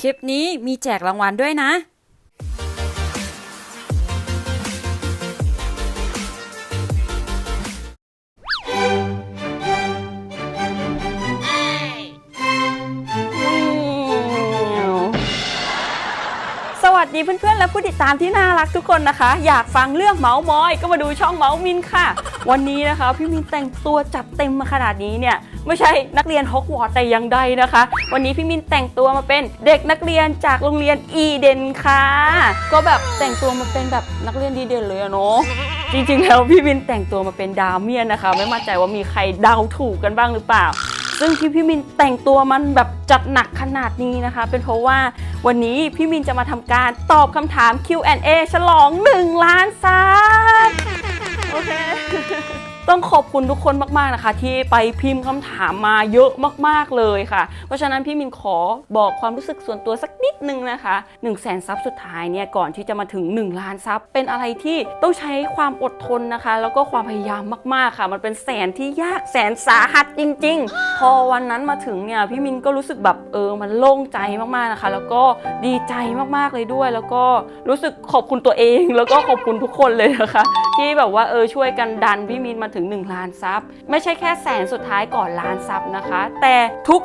คลิปนี้มีแจกรางวัลด้วยนะ สวัสดีเพื่อนๆ และผู้ติดตามที่น่ารักทุกคนนะคะ อยากฟังเรื่องเมาส์มอย ก็มาดูช่องเมาส์มินค่ะ วันนี้นะคะ พี่มินแต่งตัวจัดเต็มมาขนาดนี้เนี่ย ไม่ใช่นักเรียนฮอกวอตส์แต่อยังใดนะคะ วันนี้พี่มินแต่งตัวมาเป็นเด็กนักเรียนจากโรงเรียนอีเดนค่ะ ก็แบบแต่งตัวมาเป็นแบบนักเรียนดีเด่นเลยอะเนาะจริงๆแล้วพี่มินแต่งตัวมาเป็นดาเมียนนะคะ ไม่มั่นใจว่ามีใครเดาถูกกันบ้างหรือเปล่าซึ่งที่พี่มินแต่งตัวมันแบบจัดหนักขนาดนี้นะคะ เป็นเพราะว่าวันนี้พี่มินจะมาทำการตอบคำถาม Q&A ฉลอง 1 ล้านซับโอเค ต้องขอบคุณทุกคนมากๆนะคะ ที่ไปพิมพ์คำถามมาเยอะมากๆเลยค่ะ เพราะฉะนั้นพี่มินขอบอกความรู้สึกส่วนตัวสักนิดนึงนะคะ1 0 0 0 0แสนซับสุดท้ายเนี่ยก่อนที่จะมาถึง 1 ล้านซับเป็นอะไรที่ต้องใช้ความอดทนนะคะ แล้วก็ความพยายามมากๆค่ะ มันเป็นแสนที่ยากแสนสาหัสจริง ๆ พอวันนั้นมาถึงเนี่ยพี่มินก็รู้สึกแบบเออมันโล่งใจมากๆนะคะ แล้วก็ดีใจมากๆเลยด้วย แล้วก็รู้สึกขอบคุณตัวเอง แล้วก็ขอบคุณทุกคนเลยนะคะ ที่แบบว่าเออช่วยกันดันพี่มินมาถึง 1 ล้านซับไม่ใช่แค่แสนสุดท้ายก่อนล้านซับนะคะ แต่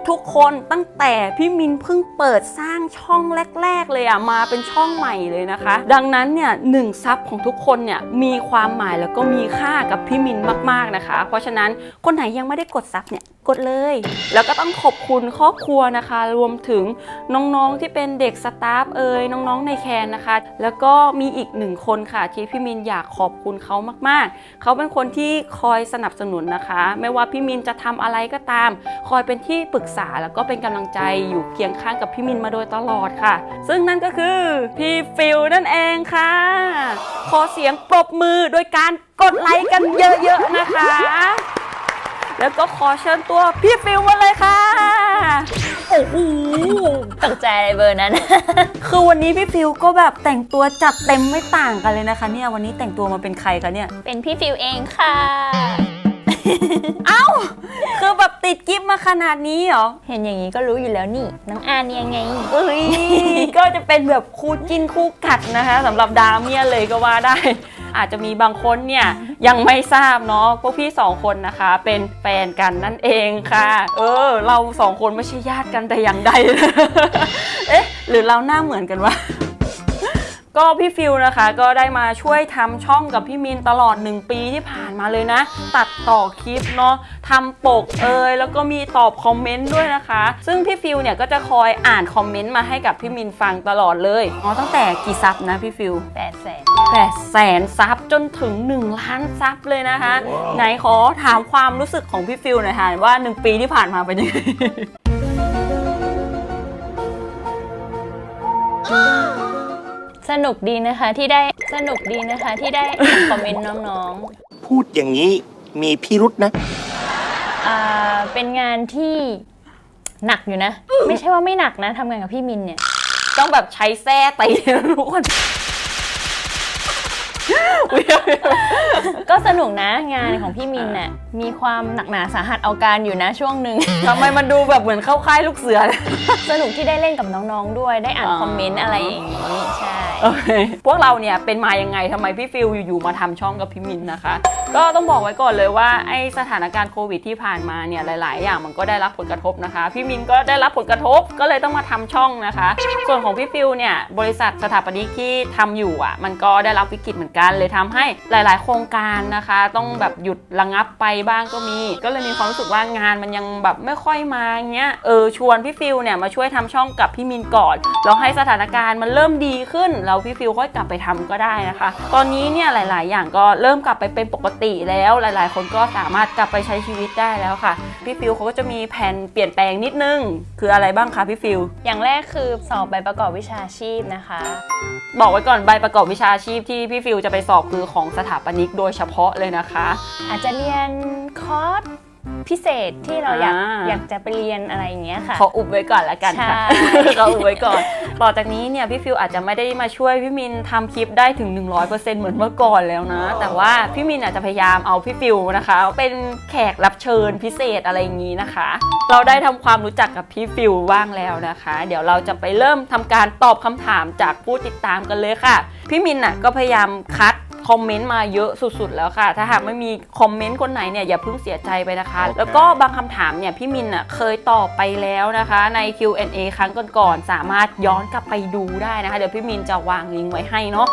ทุกๆคนตั้งแต่พี่มินเพิ่งเปิดสร้างช่องแรก ๆ เลยอะมาเป็นช่องใหม่เลยนะคะ ดังนั้นเนี่ยหนึ่งซับของทุกคนเนี่ยมีความหมายแล้วก็มีค่ากับพี่มินมากๆนะคะ เพราะฉะนั้นคนไหนยังไม่ได้กดซับเนี่ยกดเลย แล้วก็ต้องขอบคุณครอบครัวนะคะ รวมถึงน้องๆที่เป็นเด็กสตาฟเอ่ยน้องๆในแคนนะคะ แล้วก็มีอีกหนึ่งคนค่ะที่พี่มินอยากขอบคุณเขามากๆ เขาเป็นคนที่คคอยสนับสนุนนะคะ ไม่ว่าพี่มินจะทำอะไรก็ตาม คอยเป็นที่ปรึกษาแล้วก็เป็นกำลังใจอยู่เคียงข้างกับพี่มินมาโดยตลอดค่ะ ซึ่งนั่นก็คือพี่ฟิลนั่นเองค่ะ ขอเสียงปรบมือโดยการกดไลค์กันเยอะๆนะคะ แล้วก็ขอเชิญตัวพี่ฟิลมาเลยค่ะ โอ้โหตกใจอะไรเบอร์นั้น คือวันนี้พี่ฟิลก็แบบแต่งตัวจัดเต็มไม่ต่างกันเลยนะคะ เนี่ยวันนี้แต่งตัวมาเป็นใครคะเนี่ย เป็นพี่ฟิวเองค่ะคือแบบติดกิฟต์มาขนาดนี้เหรอ เห็นอย่างนี้ก็รู้อยู่แล้วนี่ น้องอาเนี่ยไง เอ้ย ก็จะเป็นแบบคู่จิ้นคู่กัดนะคะสำหรับดาเมียเลยก็ว่าได้ อาจจะมีบางคนเนี่ยยังไม่ทราบเนาะพวกพี่สองคนนะคะ เป็นแฟนกันนั่นเองค่ะ เออ เราสองคนไม่ใช่ญาติกันแต่อย่างใด เอ๊ะ หรือเราหน้าเหมือนกันวะ ก็พี่ฟิลนะคะก็ได้มาช่วยทำช่องกับพี่มินตลอด 1 ปีที่ผ่านมาเลยนะ ตัดต่อคลิปเนาะทำปกเอยแล้วก็มีตอบคอมเมนต์ด้วยนะคะ ซึ่งพี่ฟิลเนี่ยก็จะคอยอ่านคอมเมนต์มาให้กับพี่มินฟังตลอดเลยอ๋อตั้งแต่กี่ซับนะพี่ฟิลแปดแสนแปดแสนซับจนถึง 1 ล้านซับเลยนะคะไหนขอถามความรู้สึกของพี่ฟิลหน่อยค่ะว่า 1 ปีที่ผ่านมาเป็นยังไง สนุกดีนะคะที่ได้สนุกดีนะคะที่ได้อ่านคอมเมนต์น้องพูดอย่างนี้มีพิรุษนะ ๆอ่าเป็นงานที่หนักอยู่นะ ไม่ใช่ว่าไม่หนักนะทำงานกับพี่มินเนี่ย ต้องแบบใช้แส้ตีนะทุกคน ก็สนุกนะงานของพี่มินน่ะมีความหนักหนาสาหัสเอาการอยู่นะช่วงหนึ่ง ทำไมมันดูแบบเหมือนเข้าค่ายลูกเสือเลย สนุกที่ได้เล่นกับน้องๆด้วยได้อ่านอ๋อ คอมเมนต์อะไรอย่างนี้ใช่ โอเคพวกเราเนี่ยเป็นมายังไงทำไมพี่ฟิลอยู่ๆมาทำช่องกับพี่มินนะคะ ก็ต้องบอกไว้ก่อนเลยว่าไอสถานการณ์โควิดที่ผ่านมาเนี่ยหลาย ๆ อย่างมันก็ได้รับผลกระทบนะคะ พี่มินก็ได้รับผลกระทบก็เลยต้องมาทำช่องนะคะ ส่วนของพี่ฟิลเนี่ยบริษัทสถาปนิกที่ทำอยู่อะ มันก็ได้รับวิกฤตเหมือนกันเลยทำให้หลาย ๆ โครงการนะคะ ต้องแบบหยุดระงับไปบ้างก็มี ก็เลยมีความรู้สึกว่างานมันยังแบบไม่ค่อยมาเงี้ยเออชวนพี่ฟิลเนี่ยมาช่วยทำช่องกับพี่มินก่อนแล้วให้สถานการณ์มันเริ่มดีขึ้นแล้วพี่ฟิลค่อยกลับไปทำก็ได้นะคะ ตอนนี้เนี่ยหลาย ๆ อย่างก็เริ่มกลับไปเป็นปกติแล้วหลาย ๆ คนก็สามารถกลับไปใช้ชีวิตได้แล้วค่ะพี่ฟิลเขาก็จะมีแผนเปลี่ยนแปลงนิดนึง คืออะไรบ้างคะพี่ฟิลอย่างแรกคือสอบใบประกอบวิชาชีพนะคะ บอกไว้ก่อนใบประกอบวิชาชีพที่พี่ฟิลจะไปสอบคือของสถาปนิกโดยเฉพาะเลยนะคะ อาจจะเรียนคอร์ส พิเศษที่เราอยากอ่า อยากจะไปเรียนอะไรอย่างเงี้ยค่ะ ขออุบไว้ก่อนละกันค่ะ ใช่ ขออุบไว้ก่อน ต่อจากนี้เนี่ยพี่ฟิวอาจจะไม่ได้มาช่วยพี่มินทำคลิปได้ถึง 100%เหมือนเมื่อก่อนแล้วนะ แต่ว่าพี่มินอาจจะพยายามเอาพี่ฟิวนะคะ เป็นแขกรับเชิญพิเศษอะไรอย่างนี้นะคะ เราได้ทำความรู้จักกับพี่ฟิวบ้างแล้วนะคะ เดี๋ยวเราจะไปเริ่มทำการตอบคำถามจากผู้ติดตามกันเลยค่ะ พี่มินน่ะก็พยายามคัด คอมเมนต์มาเยอะสุดๆ แล้วค่ะ ถ้าหากไม่มีคอมเมนต์คนไหนเนี่ยอย่าเพิ่งเสียใจไปนะคะ แล้วก็บางคำถามเนี่ยพี่มินน่ะเคยตอบไปแล้วนะคะ ใน Q&A ครั้งก่อนๆสามารถย้อนกลับไปดูได้นะคะ เดี๋ยวพี่มินจะวางลิงก์ไว้ให้เนาะ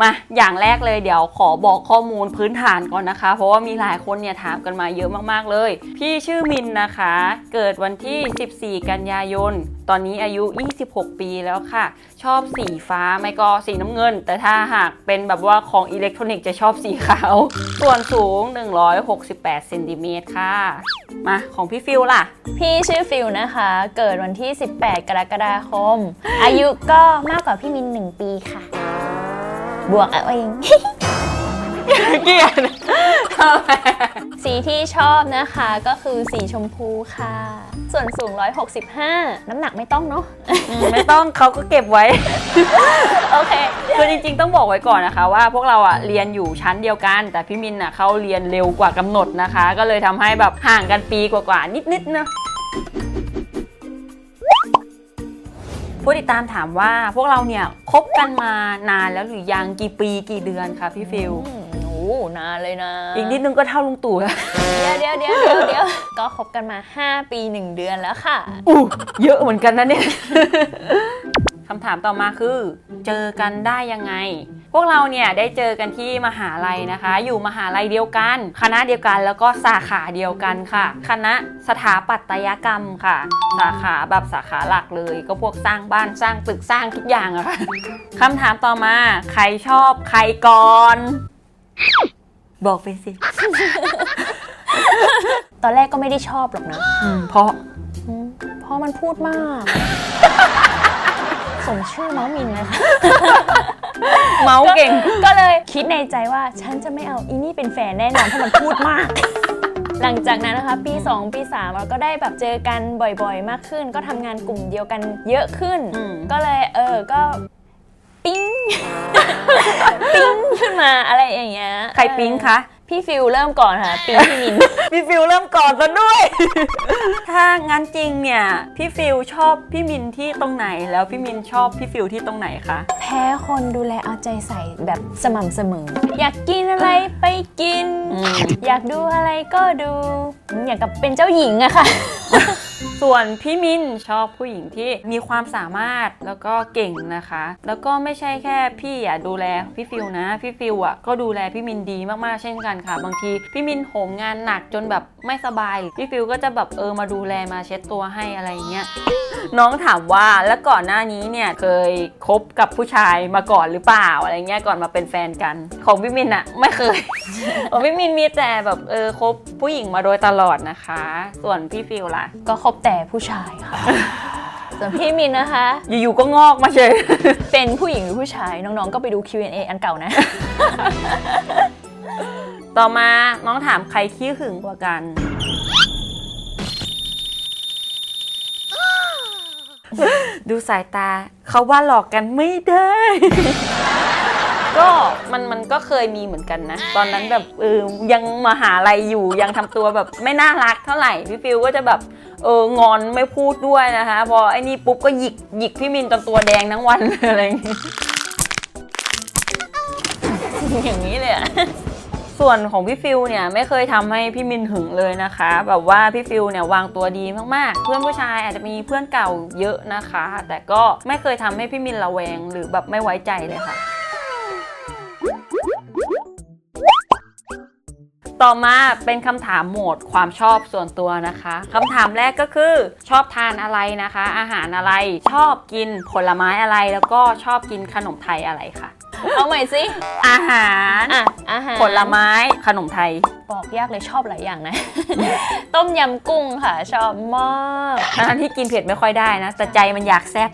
มาอย่างแรกเลยเดี๋ยวขอบอกข้อมูลพื้นฐานก่อนนะคะ เพราะว่ามีหลายคนเนี่ยถามกันมาเยอะมากๆเลย พี่ชื่อมินนะคะ เกิดวันที่ 14 กันยายน ตอนนี้อายุ 26 ปีแล้วค่ะ ชอบสีฟ้าไม่ก็สีน้ำเงิน แต่ถ้าหากเป็นแบบว่าของอิเล็กทรอนิกส์จะชอบสีขาว ส่วนสูง 168เซนติเมตรค่ะมาของพี่ฟิลล่ะ พี่ชื่อฟิลนะคะ เกิดวันที่ 18 กรกฎาคม อายุก็มากกว่าพี่มิน 1 ปีค่ะ บวกเอาเองเกลียดทำไมสีที่ชอบนะคะก็คือสีชมพูค่ะ ส่วนสูง 165 น้ำหนักไม่ต้องเนาะอืมไม่ต้องเขาก็เก็บไว้ โอเค คือจริงๆต้องบอกไว้ก่อนนะคะ ว่าพวกเราอะเรียนอยู่ชั้นเดียวกัน แต่พี่มินอะเขาเรียนเร็วกว่ากำหนดนะคะ ก็เลยทำให้แบบห่างกันปีกว่าๆนิดๆนะ ผู้ติดตามถามว่าพวกเราเนี่ยคบกันมานานแล้วหรือยังกี่ปีกี่เดือนคะพี่ฟิลอืมโอ้นานเลยนะ อีกนิดนึงก็เท่าลุงตู่แล้วเดี๋ยวเดี๋ยวเดี๋ยวเดี๋ยวเดี๋ยวก็คบกันมา 5 ปี 1 เดือนแล้วค่ะ อู้เยอะเหมือนกันนะเนี่ย คำถามต่อมาคือ เจอกันได้ยังไง พวกเราเนี่ยได้เจอกันที่มหาลัยนะคะ อยู่มหาลัยเดียวกัน คณะเดียวกันแล้วก็สาขาเดียวกันค่ะ คณะสถาปัตยกรรมค่ะ สาขาแบบสาขาหลักเลย ก็พวกสร้างบ้านสร้างตึกสร้างทุกอย่างอะค่ะคำถามต่อมาใครชอบใครก่อน บอกไปสิ ตอนแรกก็ไม่ได้ชอบหรอกนะอืมเพราะอืมเพราะมันพูดมาก สมชื่อเมาส์มินนะคะ เมาส์เก่ง ก็เลยคิดในใจว่าฉันจะไม่เอาอีนี่เป็นแฟนแน่นอนเพราะมันพูดมาก หลังจากนั้นนะคะ ปี 2 ปี 3 เราก็ได้แบบเจอกันบ่อยๆ มากขึ้น ก็ทำงานกลุ่มเดียวกันเยอะขึ้น อืม ก็เลยเออก็ปิ๊ง ปิ๊งขึ้นมาอะไรอย่างเงี้ยใครปิ๊งคะ พี่ฟิลเริ่มก่อนค่ะปิ๊งพี่มิน พี่ฟิลเริ่มก่อนซะด้วย ถ้างั้นจริงเนี่ย พี่ฟิลชอบพี่มินที่ตรงไหน แล้วพี่มินชอบพี่ฟิลที่ตรงไหนคะ แพ้คนดูแลเอาใจใส่แบบสม่ำเสมอ อยากกินอะไรไปกิน อืม อยากดูอะไรก็ดูอยากกับเป็นเจ้าหญิงอะค่ะ ส่วนพี่มินชอบผู้หญิงที่มีความสามารถแล้วก็เก่งนะคะ แล้วก็ไม่ใช่แค่พี่อะดูแลพี่ฟิลนะ พี่ฟิลอะก็ดูแลพี่มินดีมากๆเช่นกันค่ะ บางทีพี่มินโหมงานหนักจนแบบไม่สบาย พี่ฟิลก็จะแบบเออมาดูแลมาเช็ดตัวให้อะไรอย่างเงี้ยน้องถามว่าแล้วก่อนหน้านี้เนี่ยเคยคบกับผู้ชายมาก่อนหรือเปล่าอะไรเงี้ยก่อนมาเป็นแฟนกัน ของพี่มินอะไม่เคยของพี่มินมีแต่แบบเออคบผู้หญิงมาโดยตลอดนะคะ ส่วนพี่ฟิลล่ะ ก็คบแต่ผู้ชายค่ะส่วนพี่มินนะคะ อยู่ๆก็งอกมาเฉยเป็นผู้หญิงหรือผู้ชายน้องๆก็ไปดู Q&A อันเก่านะ ต่อมาน้องถามใครขี้หึงกว่ากัน ดูสายตา เขาว่าหลอกกันไม่ได้ ก็มันมันก็เคยมีเหมือนกันนะ ตอนนั้นแบบเออยังมาหาอะไรอยู่ยังทำตัวแบบไม่น่ารักเท่าไหร่พี่ฟิวก็จะแบบเอองอนไม่พูดด้วยนะคะ พอไอ้นี่ปุ๊บก็หยิกหยิกพี่มินจนตัวแดงทั้งวันอะไรอย่างงี้อย่างนี้เลยอะ ส่วนของพี่ฟิลเนี่ยไม่เคยทำให้พี่มินหึงเลยนะคะ แบบว่าพี่ฟิลเนี่ยวางตัวดีมากๆ เพื่อนผู้ชายอาจจะมีเพื่อนเก่าเยอะนะคะ แต่ก็ไม่เคยทำให้พี่มินระแวงหรือแบบไม่ไว้ใจเลยค่ะต่อมาเป็นคำถามโหมดความชอบส่วนตัวนะคะคำถามแรกก็คือชอบทานอะไรนะคะ อาหารอะไรชอบกินผลไม้อะไรแล้วก็ชอบกินขนมไทยอะไรค่ะ เอาใหม่สิอาหารอะอาหารผลไม้ขนมไทย บอกยากเลยชอบหลายอย่างนะ ต้มยำกุ้งค่ะ ชอบมากทั้งที่กินเผ็ดไม่ค่อยได้นะ แต่ใจมันอยากแซ่บ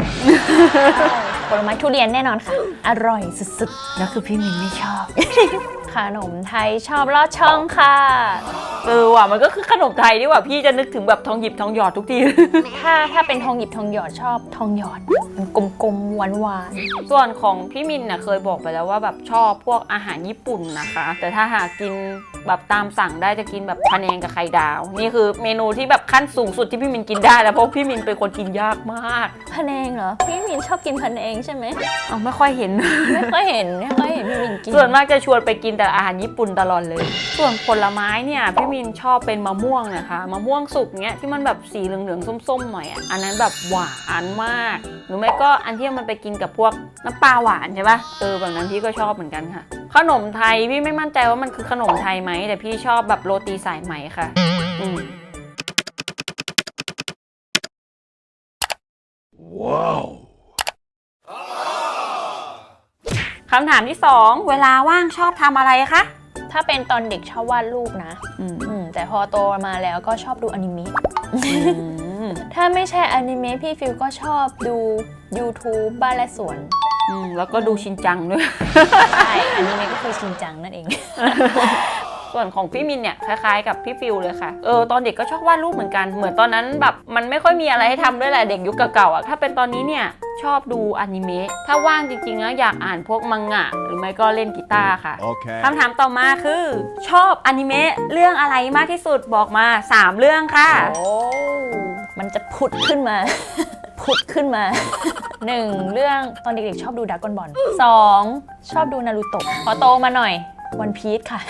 ผลไม้ทุเรียนแน่นอนค่ะ อร่อยสุดแล้วคือพี่มินไม่ชอบๆ ขขนมไทยชอบลอดช่องค่ะ เออว่ะมันก็คือขนมไทยนี่หว่าพี่จะนึกถึงแบบทองหยิบทองหยอดทุกที ถ้าถ้าเป็นทองหยิบทองหยอดชอบทองหยอด มันกลมๆหวานหวานส่วนของพี่มินน่ะเคยบอกไปแล้วว่าแบบชอบพวกอาหารญี่ปุ่นนะคะ แต่ถ้าหากกินแบบตามสั่งได้จะกินแบบพะแนงกับไข่ดาว นี่คือเมนูที่แบบขั้นสูงสุดที่พี่มินกินได้แล้วเพราะพี่มินเป็นคนกินยากมาก ๆพะแนงเหรอ พี่มินชอบกินพะแนงใช่ไหม เอาไม่ค่อยเห็น ไม่ค่อยเห็นไม่ค่อยเห็น พี่มินกินส่วนมากจะชวนไปกินแต่อาหารญี่ปุ่นตลอดเลย ส่วนผลไม้เนี่ยพี่มินชอบเป็นมะม่วงนะคะมะม่วงสุกเนี้ยที่มันแบบสีเหลืองๆส้มๆหน่อยอะอันนั้นแบบหวานมาก หรือไม่ก็อันที่มันไปกินกับพวกน้ำปลาหวานใช่ปะเออแบบนั้นพี่ก็ชอบเหมือนกันค่ะ ขนมไทยพี่ไม่มั่นใจว่ามันคือขนมไทยไหมแต่พี่ชอบแบบโรตีสายไหมค่ะอืม คำถามที่สองเวลาว่างชอบทำอะไรคะ ถ้าเป็นตอนเด็กชอบวาดรูปนะอืมอืมแต่พอโตมาแล้วก็ชอบดูอนิเมะอืมถ้าไม่ใช่อนิเมะพี่ฟิวก็ชอบดู YouTube บ้านและสวน อืมแล้วก็ดูชินจังด้วย ใช่อนิเมะก็คือชินจังนั่นเอง ส่วนของพี่มินเนี่ยคล้ายๆกับพี่ฟิวเลยค่ะ เออตอนเด็กก็ชอบวาดรูปเหมือนกัน เหมือนตอนนั้นแบบมันไม่ค่อยมีอะไรให้ทำด้วยแหละเด็กยุคเก่าๆอะ ถ้าเป็นตอนนี้เนี่ย ชอบดูอนิเมะถ้าว่างจริงๆแล้วอยากอ่านพวกมังงะ หรือไม่ก็เล่นกีตาร์ค่ะ Okay. คำถามต่อมาคือ ชอบอนิเมะเรื่องอะไรมากที่สุดบอกมา 3 เรื่องค่ะ โอ้มันจะผุดขึ้นมา ผุดขึ้นมาหนึ่งเรื่องตอนเด็กๆชอบดูดากอนบอลสองชอบดูนารูโตะพอโตมาหน่อยวันพีชค่ะ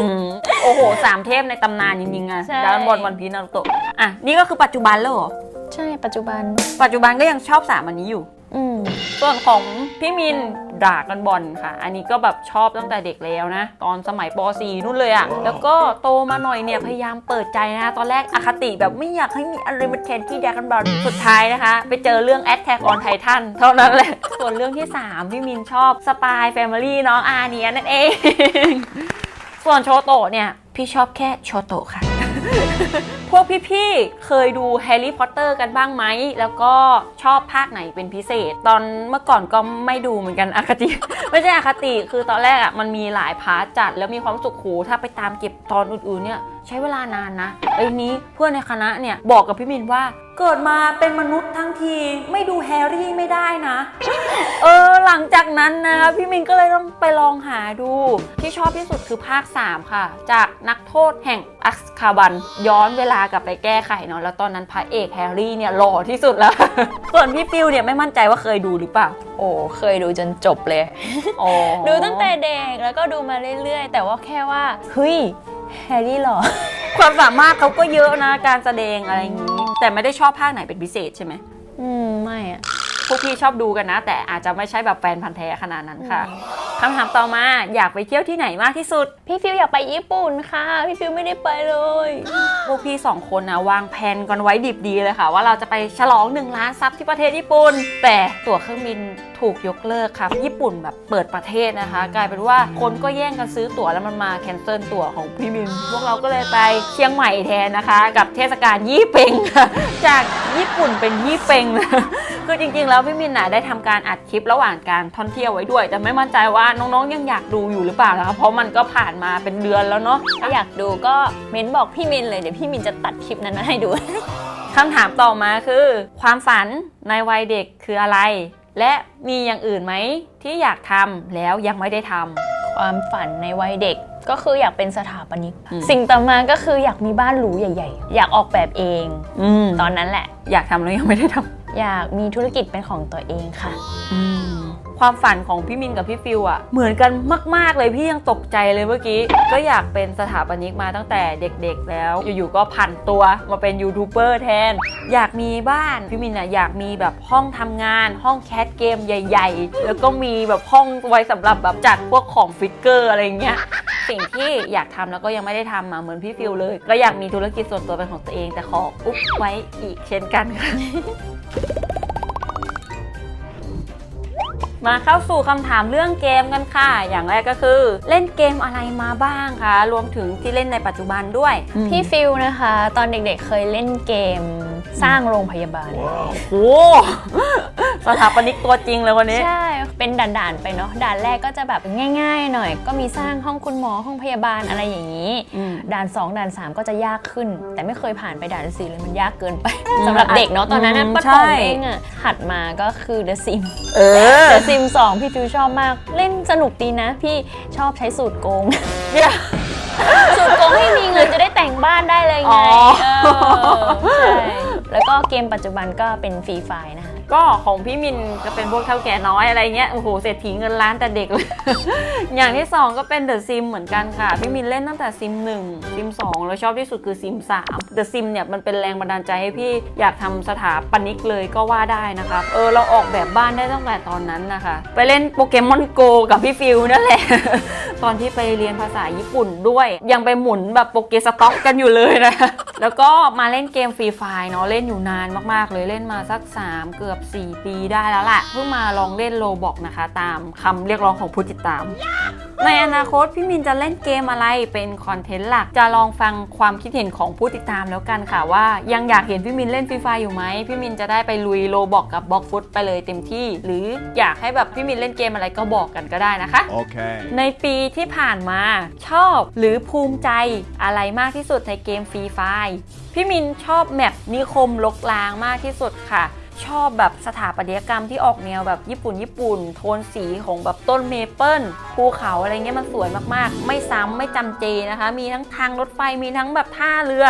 อืมโอ้โหสามเทพในตำนานจริงๆอะใช่ ดาวน์บอลวันพีนารุโตะอะ นี่ก็คือปัจจุบันแล้วเหรอ ใช่ปัจจุบัน ปัจจุบันก็ยังชอบสามอันนี้อยู่ อืม ส่วนของพี่มินดรากันบอลค่ะ อันนี้ก็แบบชอบตั้งแต่เด็กแล้วนะ ตอนสมัยป .4 นู่นเลยอะแล้วก็โตมาหน่อยเนี่ยพยายามเปิดใจนะ ตอนแรกอคติแบบไม่อยากให้มีอะไรมาแทนที่ดรากันบอลสุดท้ายนะคะ ไปเจอเรื่อง Attack on Titan เท่านั้นแหละ ส่วนเรื่องที่ 3 พี่มินชอบ Spy Family น้องอาเนียนั่นเอง ส่วนโชโตะเนี่ยพี่ชอบแค่โชโตะค่ะพ วกพี่ๆ เคยดูแฮร์รี่พอตเตอร์กันบ้างไหม แล้วก็ชอบภาคไหนเป็นพิเศษ ตอนเมื่อก่อนก็ไม่ดูเหมือนกันอคติ ไม่ใช่อคติ คือตอนแรกอะมันมีหลายพาร์ทจัด แล้วมีความสุขโหถ้าไปตามเก็บตอนอื่นๆเนี่ย ใช้เวลานานนะไอ้นี้เพื่อนในคณะเนี่ยบอกกับพี่มินว่า เกิดมาเป็นมนุษย์ทั้งที ไม่ดูแฮร์รี่ไม่ได้นะ เออหลังจากนั้นนะคะพี่มินก็เลยต้องไปลองหาดู ที่ชอบที่สุดคือภาค 3 ค่ะ จากนักโทษแห่งอัสคาบัน ย้อนเวลากลับไปแก้ไขเนาะแล้วตอนนั้นพระเอกแฮร์รี่เนี่ยหล่อที่สุดแล้ว ส่วนพี่ฟิวเนี่ยไม่มั่นใจว่าเคยดูหรือเปล่าโอ้เคยดูจนจบเลยอ๋อดูตั้งแต่เด็กแล้วก็ดูมาเรื่อยๆ แต่ว่าแค่ว่าเฮ้ย แฮร์รี่หรอ ความสามารถเขาก็เยอะนะการแสดงอะไรอย่างนี้ แต่ไม่ได้ชอบภาคไหนเป็นพิเศษใช่ไหมอืม ไม่อะ พวกพี่ชอบดูกันนะ แต่อาจจะไม่ใช่แบบแฟนพันธ์แท้ขนาดนั้นค่ะ คำถามต่อมาอยากไปเที่ยวที่ไหนมากที่สุด พี่ฟิวอยากไปญี่ปุ่นค่ะ พี่ฟิวไม่ได้ไปเลย พวกพี่สองคนนะวางแผนกันไว้ดิบดีเลยค่ะ ว่าเราจะไปฉลอง1ล้านซับที่ประเทศญี่ปุ่น แต่ตั๋วเครื่องบินถูกยกเลิกค่ะญี่ปุ่นแบบเปิดประเทศนะคะ กลายเป็นว่าคนก็แย่งกันซื้อตั๋วแล้วมันมาแคนเซิลตั๋วของพี่มิน พวกเราก็เลยไปเชียงใหม่แทนนะคะ กับเทศกาลยี่เปงค่ะจากญี่ปุ่นเป็นยี่เปงคือจริงๆ แล้วพี่มินน่ะได้ทำการอัดคลิประหว่างการท่องเที่ยวไว้ด้วย แต่ไม่มั่นใจว่าน้องๆยังอยากดูอยู่หรือเปล่านะคะเพราะมันก็ผ่านมาเป็นเดือนแล้วเนาะถ้าอยากดูก็เม้นบอกพี่มินเลยเดี๋ยวพี่มินจะตัดคลิปนั้นมาให้ดู คำถามต่อมาคือ ความฝันในวัยเด็กคืออะไร และมีอย่างอื่นไหมที่อยากทำแล้วยังไม่ได้ทำความฝันในวัยเด็กก็คืออยากเป็นสถาปนิก อืม สิ่งต่อมาก็คืออยากมีบ้านหรูใหญ่ ๆ อยากออกแบบเอง อืมตอนนั้นแหละ อยากทำแล้วยังไม่ได้ทอยากมีธุรกิจเป็นของตัวเองค่ะำ ความฝันของพี่มินกับพี่ฟิวอะเหมือนกันมาก ๆ เลยพี่ยังตกใจเลยเมื่อกี้ ก็อยากเป็นสถาปนิกมาตั้งแต่เด็กๆ แล้ว อยู่ๆก็ผันตัวมาเป็นยูทูบเบอร์แทน อยากมีบ้านพี่มินอะอยากมีแบบห้องทำงาน ห้องแคสเกมใหญ่ ๆ แล้วก็มีแบบห้องไว้สำหรับแบบจัดพวกของฟิกเกอร์อะไรเงี้ยสิ่งที่อยากทำแล้วก็ยังไม่ได้ทำมาเหมือนพี่ฟิลเลย ก็อยากมีธุรกิจส่วนตัวเป็นของตัวเองแต่ขออุ๊บไว้อีกเช่นกันค่ะ มาเข้าสู่คำถามเรื่องเกมกันค่ะ อย่างแรกก็คือเล่นเกมอะไรมาบ้างคะ รวมถึงที่เล่นในปัจจุบันด้วย พี่ฟิลนะคะ ตอนเด็กๆเคยเล่นเกมสร้างโรงพยาบาล โอ้สถาปนิกตัวจริงเลยวันนี้ ใช่ เป็นด่านๆไปเนาะ ด่านแรกก็จะแบบง่าย ๆ หน่อย ก็มีสร้างห้องคุณหมอห้องพยาบาลอะไรอย่างนี้อืมด่าน 2 ด่าน 3 ก็จะยากขึ้น แต่ไม่เคยผ่านไปด่าน4เลยมันยากเกินไปสำหรับเด็กเนาะตอนนั้นนะอืมป้าใช่ป๋องเองอะถัดมาก็คือ The Sim เออ The Sim 2พี่ฟิวชอบมาก เล่นสนุกดีนะ พี่ชอบใช้สูตรโกงเนี่ยสูตรโกงให้มีเงินจะได้แต่งบ้านได้เลยอ๋ไงอเออใช่แล้วก็เกมปัจจุบันก็เป็นฟรีไฟนะคะ ก็ของพี่มินก็เป็นพวกเท่าแก่น้อยอะไรเงี้ยโอ้โหเศรษฐีเงินล้านแต่เด็กเลย อย่างที่ 2 ก็เป็นเดอะซิมเหมือนกันค่ะ พี่มินเล่นตั้งแต่ซิม1ซิม2แล้วชอบที่สุดคือซิม3เดอะซิมเนี่ยมันเป็นแรงบันดาลใจให้พี่อยากทำสถาปนิกเลยก็ว่าได้นะครับเออเราออกแบบบ้านได้ตั้งแต่ตอนนั้นนะคะ ไปเล่นโปเกมอนโกกับพี่ฟิวนั่นแหละ ตอนที่ไปเรียนภาษาญี่ปุ่นด้วย ยังไปหมุนแบบโปเกสต็อกกันอยู่เลยนะแล้วก็มาเล่นเกมฟรีไฟเนาะเล่นอยู่นานมากๆ เลยเล่นมาสัก 3 เกือบ 4 ปีได้แล้วแหละเพิ่งมาลองเล่นโลบอกนะคะ ตามคำเรียกร้องของผู้ติดตาม ในอนาคตพี่มินจะเล่นเกมอะไรเป็นคอนเทนต์หลัก จะลองฟังความคิดเห็นของผู้ติดตามแล้วกันค่ะว่ายังอยากเห็นพี่มินเล่นฟรีไฟอยู่ไหมพี่มินจะได้ไปลุยโลบอกกับบล็อกฟุตไปเลยเต็มที่ หรืออยากให้แบบพี่มินเล่นเกมอะไรก็บอกกันก็ได้นะคะ Okay. ในปีที่ผ่านมาชอบหรือภูมิใจอะไรมากที่สุดในเกมฟรีไฟพี่มินชอบแมปนิคมลกลางมากที่สุดค่ะ ชอบแบบสถาปัตยกรรมที่ออกแนวแบบญี่ปุ่นญี่ปุ่น โทนสีของแบบต้นเมเปิลภูเขาอะไรเงี้ยมันสวยมากๆ ไม่ซ้ำไม่จำเจนะคะ มีทั้งทางรถไฟมีทั้งแบบท่าเรือ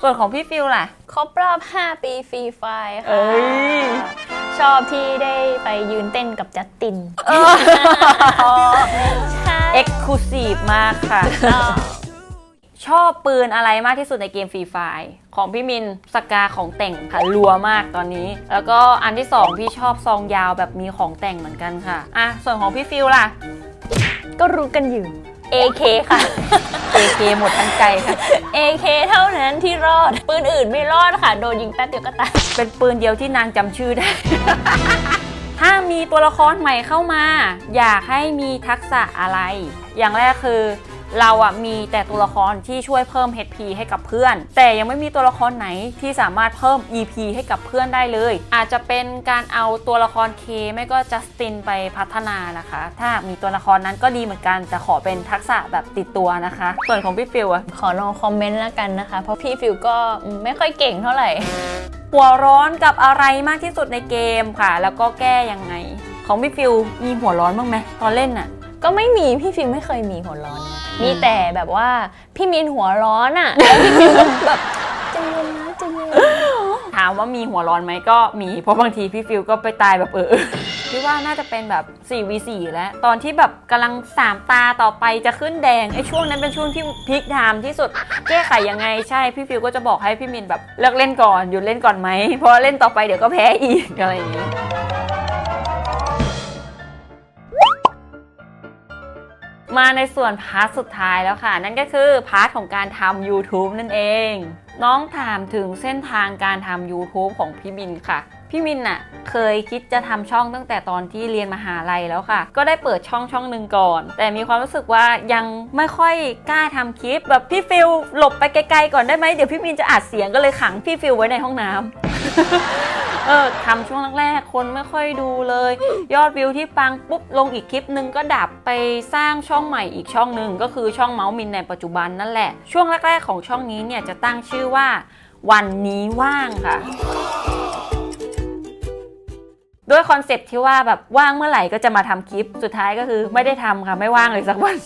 ส่วนของพี่ฟิลล่ะ ครบรอบ 5 ปีฟรีไฟเอ้ค่ะยชอบที่ได้ไปยืนเต้นกับจัสติน ใช่ เอ็กซ์คลูซีฟมากค่ะอ๋อ ชอบปืนอะไรมากที่สุดในเกมฟรีไฟของพี่มินสกาของแต่งค่ะรัวมากตอนนี้ แล้วก็อันที่ 2 พี่ชอบซองยาวแบบมีของแต่งเหมือนกันค่ะอะส่วนของพี่ฟิลล่ะ ก็รู้กันอยู่ AK ค่ะ AK หมดทั้งใจค่ะ AK เท่านั้นที่รอด ปืนอื่นไม่รอดค่ะ โดนยิงแป๊บเดียวก็ตาย เป็นปืนเดียวที่นางจำชื่อได้ ถ้ามีตัวละครใหม่เข้ามา อยากให้มีทักษะอะไร อย่างแรกคือ เราอะมีแต่ตัวละครที่ช่วยเพิ่ม HP ให้กับเพื่อน แต่ยังไม่มีตัวละครไหนที่สามารถเพิ่ม EP ให้กับเพื่อนได้เลย อาจจะเป็นการเอาตัวละครเคไม่ก็จัสตินไปพัฒนานะคะ ถ้ามีตัวละครนั้นก็ดีเหมือนกันแต่ขอเป็นทักษะแบบติดตัวนะคะ ส่วนของพี่ฟิวอะขอลองคอมเมนต์แล้วกันนะคะ เพราะพี่ฟิวก็อืมไม่ค่อยเก่งเท่าไหร่หัวร้อนกับอะไรมากที่สุดในเกมค่ะ แล้วก็แก้ยังไง ของพี่ฟิวมีหัวร้อนบ้างไหมตอนเล่นน่ะ ก็ไม่มีพี่ฟิวไม่เคยมีหัวร้อนนะ มีแต่แบบว่าพี่มินหัวร้อนอะ่ะแล้วพี่ฟิวก็แบบใจเย็นนะใจเย็นถามว่ามีหัวร้อนไหมก็มี เพราะบางทีพี่ฟิวก็ไปตายแบบเออพี่ว่าน่าจะเป็นแบบ 4v4 แล้ว ตอนที่แบบกำลังสามตาต่อไปจะขึ้นแดงไอ้ช่วงนั้นเป็นช่วงที่พลิกไทม์ที่สุด แก้ไขยังไงใช่พี่ฟิวก็จะบอกให้พี่มินแบบเลิกเล่นก่อนหยุดเล่นก่อนไหมเพราะว่าเล่นต่อไปเดี๋ยวก็แพ้อีกอะไรอย่างนี้ มาในส่วนพาร์ทสุดท้ายแล้วค่ะ นั่นก็คือพาร์ทของการทำ YouTube นั่นเอง น้องถามถึงเส้นทางการทำ YouTube ของพี่มินค่ะพี่มินน่ะเคยคิดจะทำช่องตั้งแต่ตอนที่เรียนมหาลัยแล้วค่ะ ก็ได้เปิดช่องช่องหนึ่งก่อน แต่มีความรู้สึกว่ายังไม่ค่อยกล้าทำคลิป แบบพี่ฟิลหลบไปไกลๆก่อนได้ไหมเดี๋ยวพี่มินจะอัดเสียงก็เลยขังพี่ฟิลไว้ในห้องน้ำ เออทำช่วงแรกๆ คนไม่ค่อยดูเลย ยอดวิวที่ปังปุ๊บลงอีกคลิปหนึ่งก็ดับไปสร้างช่องใหม่อีกช่องหนึ่งก็คือช่องเมาส์มินในปัจจุบันนั่นแหละ ช่วงแรกๆของช่องนี้เนี่ยจะตั้งชื่อว่า วันนี้ว่างค่ะด้วยคอนเซปที่ว่าแบบว่างเมื่อไหร่ก็จะมาทำคลิป สุดท้ายก็คือไม่ได้ทำค่ะ ไม่ว่างเลยสักวัน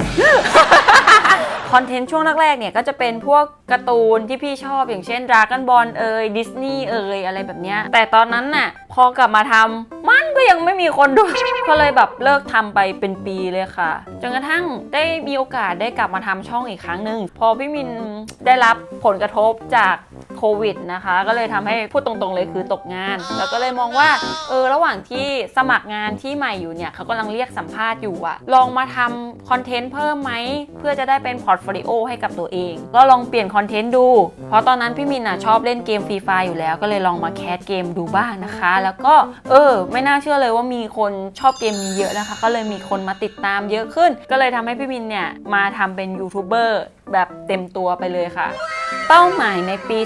คอนเทนต์ช่วงแรกๆเนี่ยก็จะเป็นพวกการ์ตูนที่พี่ชอบอย่างเช่น Dragon Ball เอ่ยดิสนีย์เอ่ยอะไรแบบเนี้ยแต่ตอนนั้นน่ะพอกลับมาทำมันก็ยังไม่มีคนดู ก็เลยแบบเลิกทำไปเป็นปีเลยค่ะ จนกระทั่งได้มีโอกาสได้กลับมาทำช่องอีกครั้งหนึ่งพอพี่มินได้รับผลกระทบจากโควิดนะคะ ก็เลยทำให้พูดตรงๆเลยคือตกงาน แล้วก็เลยมองว่าเออระหว่างที่สมัครงานที่ใหม่อยู่เนี่ยเขากำลังเรียกสัมภาษณ์อยู่อะลองมาทำคอนเทนต์เพิ่มไหมเพื่อจะได้เป็นพอร์ตโฟลิโอให้กับตัวเอง ก็ลองเปลี่ยนคอนเทนต์ดู เพราะตอนนั้นพี่มินอะชอบเล่นเกมฟรีไฟอยู่แล้ว ก็เลยลองมาแคสเกมดูบ้างนะคะ แล้วก็เออ ไม่น่าเชื่อเลยว่ามีคนชอบอบเกมนี้เยอะนะคะ ก็เลยมีคนมาติดตามเยอะขึ้น ก็เลยทำให้พี่มินเนี่ยมาทำเป็นยูทูบเบอร์แบบเต็มตัวไปเลยค่ะ เป้าหมายในปี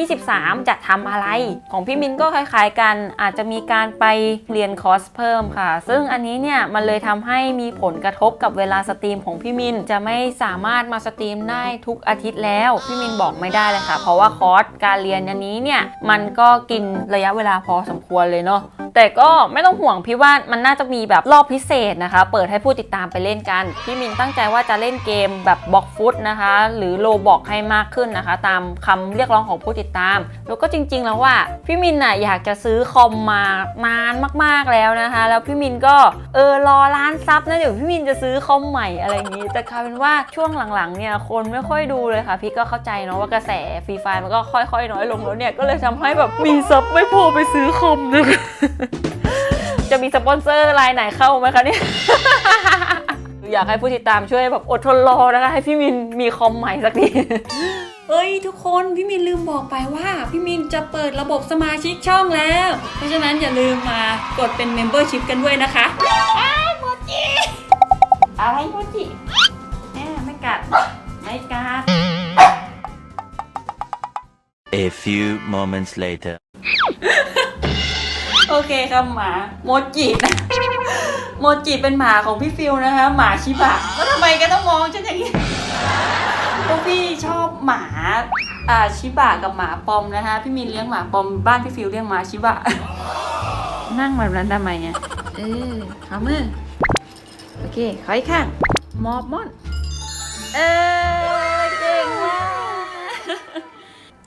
2023 จะทำอะไร ของพี่มินก็คล้ายๆกัน อาจจะมีการไปเรียนคอร์สเพิ่มค่ะ ซึ่งอันนี้เนี่ยมันเลยทำให้มีผลกระทบกับเวลาสตรีมของพี่มินจะไม่สามารถมาสตรีมได้ทุกอาทิตย์แล้ว พี่มินบอกไม่ได้เลยค่ะ เพราะว่าคอร์สการเรียนอันนี้เนี่ยมันก็กินระยะเวลาพอสมควรเลยเนาะแต่ก็ไม่ต้องห่วงพี่ว่ามันน่าจะมีแบบรอบพิเศษนะคะ เปิดให้ผู้ติดตามไปเล่นกัน พี่มินตั้งใจว่าจะเล่นเกมแบบบล็อกฟุตนะคะ หรือโลบอกให้มากขึ้นนะคะ ตามคำเรียกร้องของผู้ติดตาม แล้วก็จริง ๆ แล้วว่าพี่มินน่ะอยากจะซื้อคอมมานานมากๆแล้วนะคะ แล้วพี่มินก็เออรอร้านซับนะเดี๋ยวพี่มินจะซื้อคอมใหม่อะไรอย่างนี้ แต่กลายเป็นว่าช่วงหลังๆเนี่ยคนไม่ค่อยดูเลยค่ะ พี่ก็เข้าใจเนาะว่ากระแสฟรีไฟมันก็ค่อยๆ น้อยลงแล้วเนี่ยก็เลยทำให้แบบมีซับไม่พอไปซื้อคอมนะคะจะมีสปอนเซอร์รายไหนเข้าไหมคะเนี่ย อยากให้ผู้ติดตามช่วยแบบอดทนรอนะคะ ให้พี่มินมีคอมใหม่สักทีเฮ้ยทุกคนพี่มินลืมบอกไปว่า พี่มินจะเปิดระบบสมาชิกช่องแล้ว เพราะฉะนั้นอย่าลืมมากดเป็นเมมเบอร์ชิพกันด้วยนะคะอ้าวโมจิอะไรโมจิแม่ไม่กัดไม่กัด A few moments later. โอเคครับหมาโมจินะโมจิเป็นหมาของพี่ฟิวนะคะ หมาชิบะแล้วทำไมแกต้องมองฉันอย่างนี้พวกพี่ชอบหมาอ่าชิบะกับหมาปอมนะคะพี่มินเลี้ยงหมาปอมบ้านพี่ฟิวเลี้ยงหมาชิบะ นั่งแบบนั้นทำไมอะเออขามือโอเคขออีกข้างมอบมอนเออเก่งมาก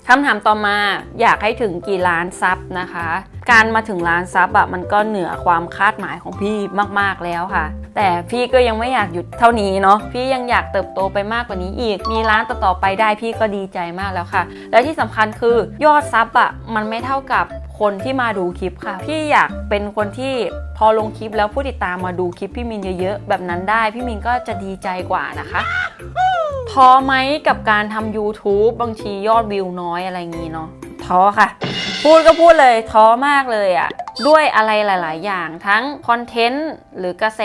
คำถามต่อมาอยากให้ถึงกี่ล้านซับนะคะ การมาถึงล้านซับอะมันก็เหนือความคาดหมายของพี่มากๆแล้วค่ะ แต่พี่ก็ยังไม่อยากหยุดเท่านี้เนาะพี่ยังอยากเติบโตไปมากกว่านี้อีก มีร้านต่อๆไปได้พี่ก็ดีใจมากแล้วค่ะ และที่สำคัญคือยอดซับอะมันไม่เท่ากับคนที่มาดูคลิปค่ะ พี่อยากเป็นคนที่พอลงคลิปแล้วผู้ติดตามมาดูคลิปพี่มินเยอะๆแบบนั้นได้ พี่มินก็จะดีใจกว่านะคะท้อไหมกับการทำ YouTube บางทียอดวิวน้อยอะไรอย่างนี้เนาะท้อค่ะ พูดก็พูดเลยท้อมากเลยอะ่ะ ด้วยอะไรหลาย ๆ อย่างทั้งคอนเทนต์หรือกระแส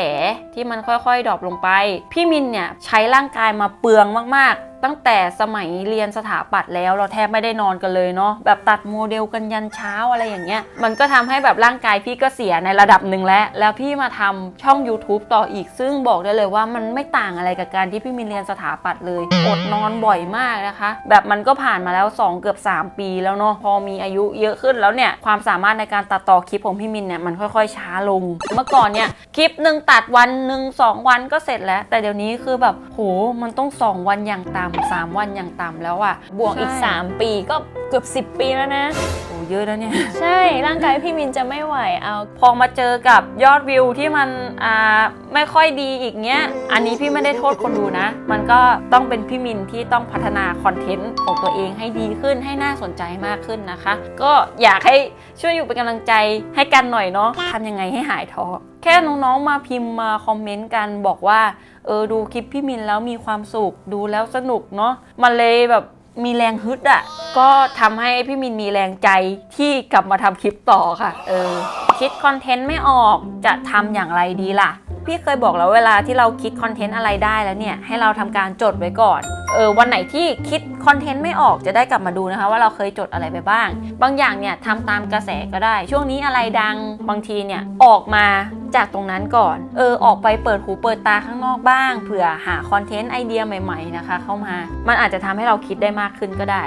ที่มันค่อย ๆ ดรอปลงไป พี่มินเนี่ยใช้ร่างกายมาเปลืองมาก ๆ ตั้งแต่สมัยเรียนสถาปัตย์แล้วเราแทบไม่ได้นอนกันเลยเนาะแบบตัดโมเดลกันยันเช้าอะไรอย่างเงี้ย มันก็ทำให้แบบร่างกายพี่ก็เสียในระดับหนึ่งแล้ว แล้วพี่มาทำช่อง YouTube ต่ออีก ซึ่งบอกได้เลยว่ามันไม่ต่างอะไรกับการที่พี่มินเรียนสถาปัตย์เลย อดนอนบ่อยมากนะคะ แบบมันก็ผ่านมาแล้ว 2 เกือบ 3 ปีแล้วเนาะพอมีอายุเยอะขึ้นแล้วเนี่ยความสามารถในการตัดต่อคลิปของพี่มินเนี่ยมันค่อยๆ ช้าลง เมื่อก่อนเนี่ยคลิปหนึ่งตัดวันหนึ่งสองวันก็เสร็จแล้ว แต่เดี๋ยวนี้คือแบบโหมันต้อง 2 วันอย่างต่ำสามวันอย่างต่ำแล้วอะบวกอีกใช่3ปีก็เกือบ 10 ปีแล้วนะ โอ้เยอะแล้วเนี่ย ใช่ร่างกายพี่มินจะไม่ไหวเอาพอมาเจอกับยอดวิวที่มันอ่าไม่ค่อยดีอีกเนี้ย อันนี้พี่ไม่ได้โทษคนดูนะ มันก็ต้องเป็นพี่มินที่ต้องพัฒนาคอนเทนต์ของตัวเองให้ดีขึ้นให้น่าสนใจมากขึ้นนะคะ ก็อยากให้ช่วยอยู่เป็นกำลังใจให้กันหน่อยเนาะทำยังไงให้หายท้อ แค่น้องๆมาพิมพ์มาคอมเมนต์กันบอกว่า เออดูคลิปพี่มินแล้วมีความสุขดูแล้วสนุกเนาะมันเลยแบบมีแรงฮึดอะ่ะ ก็ทำให้พี่มินมีแรงใจที่กลับมาทำคลิปต่อค่ะ เออ คิดคอนเทนต์ไม่ออกจะทำอย่างไรดีล่ะ พี่เคยบอกแล้วเวลาที่เราคิดคอนเทนต์อะไรได้แล้วเนี่ย ให้เราทำการจดไว้ก่อน เออวันไหนที่คิดคอนเทนต์ไม่ออกจะได้กลับมาดูนะคะ ว่าเราเคยจดอะไรไปบ้าง บางอย่างเนี่ยทำตามกระแสก็ได้ ช่วงนี้อะไรดังบางทีเนี่ยออกมาจากตรงนั้นก่อน เออออกไปเปิดหูเปิดตาข้างนอกบ้างเผื่อหาคอนเทนต์ไอเดียใหม่ ๆนะคะ เข้ามา มันอาจจะทำให้เราคิดได้มากขึ้นก็ได้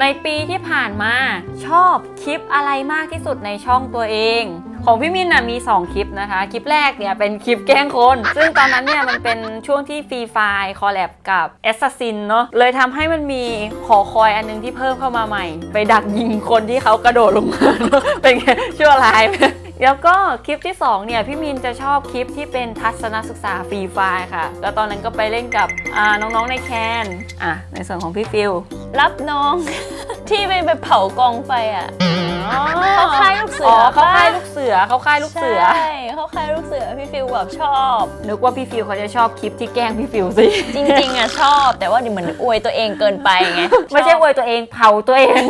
ในปีที่ผ่านมาชอบคลิปอะไรมากที่สุดในช่องตัวเอง ของพี่มินน่ะมี 2 คลิปนะคะ คลิปแรกเนี่ยเป็นคลิปแกล้งคน ซึ่งตอนนั้นเนี่ยมันเป็นช่วงที่ฟรีไฟล์คอลแลบกับ Assassin เนาะเลยทำให้มันมีขอคอยอันนึงที่เพิ่มเข้ามาใหม่ ไปดักยิงคนที่เขากระโดดลงมาเป็นไงชั่วร้ายไหม แล้วก็คลิปที่2เนี่ยพี่มินจะชอบคลิปที่เป็นทัศนศึกษาฟรีไฟล์ค่ะ แล้วตอนนั้นก็ไปเล่นกับอ่าน้องๆในแคนอะในส่วนของพี่ฟิลรับน้อง ที่ไปแบบเผากองไฟอะเขาค่ายลูกเสืออ๋อเขาค่ายปะลูกเสือเขาค่ายลูกเสือใช่เขาคล้ายลูกเสือพี่ฟิลแบบชอบ นึกว่าพี่ฟิลเขาจะชอบคลิปที่แกล้งพี่ฟิลสิจริงๆอะชอบ แต่ว่าเดี๋ยวเหมือนอวยตัวเองเกินไปไงไม่ใช่อวยตัวเองเผาตัวเอง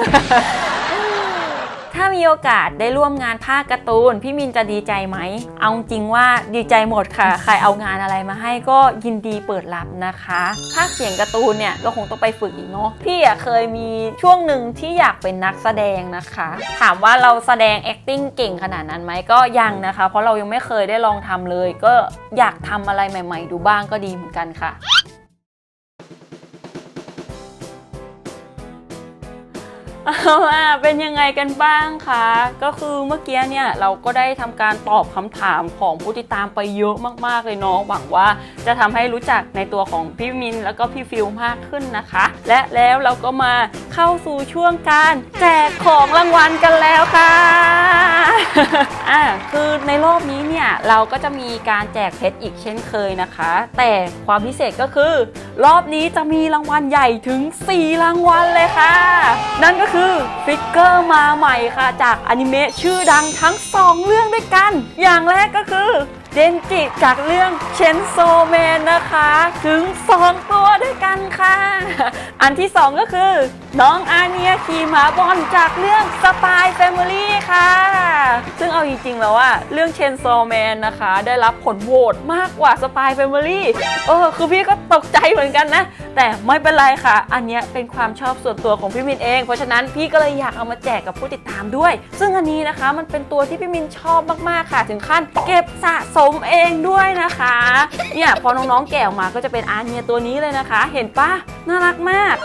ถ้ามีโอกาสได้ร่วมงานภาคการ์ตูน พี่มินจะดีใจไหม เอาจริงว่าดีใจหมดค่ะ ใครเอางานอะไรมาให้ก็ยินดีเปิดรับนะคะ ภาคเสียงการ์ตูนเนี่ยก็คงต้องไปฝึกอีกเนาะ พี่อะเคยมีช่วงหนึ่งที่อยากเป็นนักแสดงนะคะ ถามว่าเราแสดง acting เก่งขนาดนั้นไหมก็ยังนะคะ เพราะเรายังไม่เคยได้ลองทำเลย ก็อยากทำอะไรใหม่ ๆ ดูบ้างก็ดีเหมือนกันค่ะ เอาล่ะเป็นยังไงกันบ้างคะ ก็คือเมื่อกี้เนี่ยเราก็ได้ทำการตอบคำถามของผู้ติดตามไปเยอะมากๆเลยเนาะหวังว่าจะทำให้รู้จักในตัวของพี่มินแล้วก็พี่ฟิลมากขึ้นนะคะ และแล้วเราก็มาเข้าสู่ช่วงการแจกของรางวัลกันแล้วค่ะอะคือในรอบนี้เนี่ยเราก็จะมีการแจกเพชรอีกเช่นเคยนะคะ แต่ความพิเศษก็คือ รอบนี้จะมีรางวัลใหญ่ถึง 4 รางวัลเลยค่ะ นั่นก็คือฟิกเกอร์มาใหม่ค่ะ จากอนิเมะชื่อดังทั้ง 2 เรื่องด้วยกัน อย่างแรกก็คือเดนจิจากเรื่องเชนโซแมนนะคะ ถึง 2 ตัวด้วยกันค่ะ อันที่ 2 ก็คือ น้องอาเนียขี่หมาบอลจากเรื่องสปายแฟมิลี่ค่ะ ซึ่งเอาจริงๆแล้วอะเรื่องเชนโซแมนนะคะ ได้รับผลโหวตมากกว่าสปายแฟมิลี่เออ คือพี่ก็ตกใจเหมือนกันนะ แต่ไม่เป็นไรค่ะ อันเนี้ยเป็นความชอบส่วนตัวของพี่มินเอง เพราะฉะนั้นพี่ก็เลยอยากเอามาแจกกับผู้ติดตามด้วย ซึ่งอันนี้นะคะมันเป็นตัวที่พี่มินชอบมากๆค่ะ ถึงขั้นเก็บสะสมเองด้วยนะคะเนี่ยพอน้องๆแกะออกมาก็จะเป็นอาเนียตัวนี้เลยนะคะ เห็นปะน่ารักมาก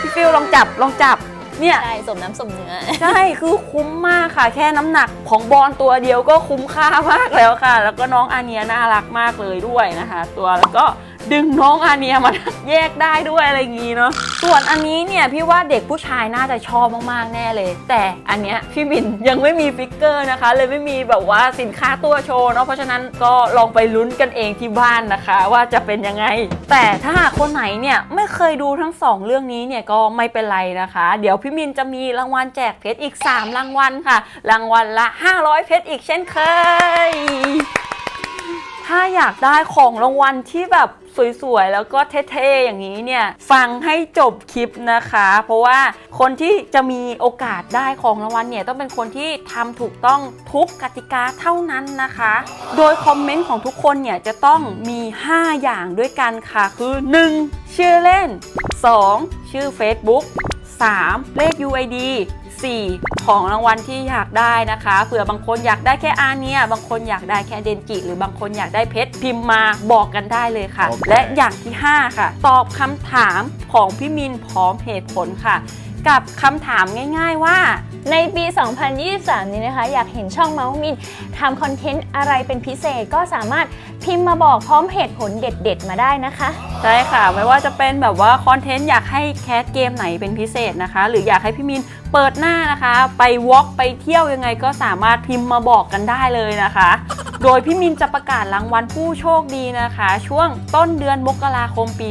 พี่ฟิลลองจับลองจับเนี่ย ใช่สมน้ำสมเนื้อ ใช่ คือคุ้มมากค่ะ แค่น้ำหนักของบอลตัวเดียวก็คุ้มค่ามากแล้วค่ะ แล้วก็น้องอาเนียน่ารักมากเลยด้วยนะคะ ตัวแล้วก็ ดึงน้องอาเนียมาแยกได้ด้วยอะไรอย่างงี้เนาะส่วนอันนี้เนี่ยพี่ว่าเด็กผู้ชายน่าจะชอบมากๆแน่เลย แต่อันเนี้ยพี่บินยังไม่มีฟิกเกอร์นะคะ เลยไม่มีแบบว่าสินค้าตัวโชว์เนาะเพราะฉะนั้นก็ลองไปลุ้นกันเองที่บ้านนะคะ ว่าจะเป็นยังไง แต่ถ้าหากคนไหนเนี่ยไม่เคยดูทั้งสองเรื่องนี้เนี่ยก็ไม่เป็นไรนะคะ เดี๋ยวพี่มินจะมีรางวัลแจกเพชรอีก 3 รางวัลค่ะ รางวัลละ 500 เพชรอีกเช่นเคย ถ้าอยากได้ของรางวัลที่แบบ สวยๆ แล้วก็เท่ๆ อย่างนี้เนี่ย ฟังให้จบคลิปนะคะ เพราะว่าคนที่จะมีโอกาสได้ของรางวัลเนี่ย ต้องเป็นคนที่ทำถูกต้องทุกกติกาเท่านั้นนะคะ โดยคอมเมนต์ของทุกคนเนี่ย จะต้องมี 5 อย่างด้วยกันค่ะ คือ 1. ชื่อเล่น 2. ชื่อ Facebook 3. เลข UID 4 ของรางวัลที่อยากได้นะคะเผื่อบางคนอยากได้แค่อาเนียบางคนอยากได้แค่เดนจิหรือบางคนอยากได้เพชรพิมพ์มาบอกกันได้เลยค่ะโอเคและอย่างที่ 5 ค่ะ ตอบคำถามของพี่มินพร้อมเหตุผลค่ะ กับคำถามง่าย ๆ ว่าในปี 2023 นี้นะคะ อยากเห็นช่องเมาส์มินทำคอนเทนต์อะไรเป็นพิเศษก็สามารถ พิมพ์มาบอกพร้อมเหตุผลเด็ดๆ มาได้นะคะ ใช่ค่ะ ไม่ว่าจะเป็นแบบว่าคอนเทนต์อยากให้แคสเกมไหนเป็นพิเศษนะคะ หรืออยากให้พี่มินเปิดหน้านะคะ ไปวอล์กไปเที่ยวยังไงก็สามารถพิมพ์มาบอกกันได้เลยนะคะ โดยพี่มินจะประกาศรางวัลผู้โชคดีนะคะ ช่วงต้นเดือนมกราคมปี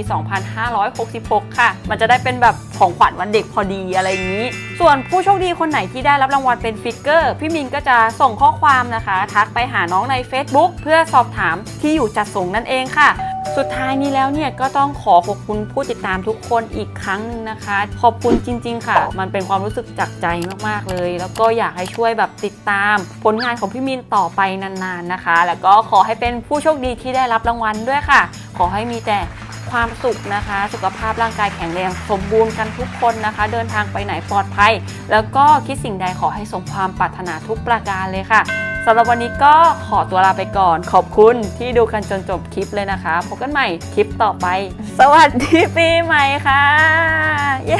2566 ค่ะ มันจะได้เป็นแบบของขวัญวันเด็กพอดีอะไรอย่างนี้ ส่วนผู้โชคดีคนไหนที่ได้รับรางวัลเป็นฟิกเกอร์ พี่มินก็จะส่งข้อความนะคะ ทักไปหาน้องใน Facebook เพื่อสอบถามทที่อยู่จัดส่งนั่นเองค่ะ สุดท้ายนี้แล้วเนี่ยก็ต้องขอขอบคุณผู้ติดตามทุกคนอีกครั้งหนึงนะคะ ขอบคุณจริง ๆ ค่ะ มันเป็นความรู้สึกจากใจมากๆเลย แล้วก็อยากให้ช่วยแบบติดตามผลงานของพี่มินต่อไปนานๆนะคะ แล้วก็ขอให้เป็นผู้โชคดีที่ได้รับรางวัลด้วยค่ะ ขอให้มีแต่ความสุขนะคะ สุขภาพร่างกายแข็งแรงสมบูรณ์กันทุกคนนะคะ เดินทางไปไหนปลอดภัย แล้วก็คิดสิ่งใดขอให้สมความปรารถนาทุกประการเลยค่ะ สำหรับวันนี้ก็ขอตัวลาไปก่อน ขอบคุณที่ดูกันจนจบคลิปเลยนะคะพบกันใหม่คลิปต่อไป สวัสดีปีใหม่ค่ะ เย้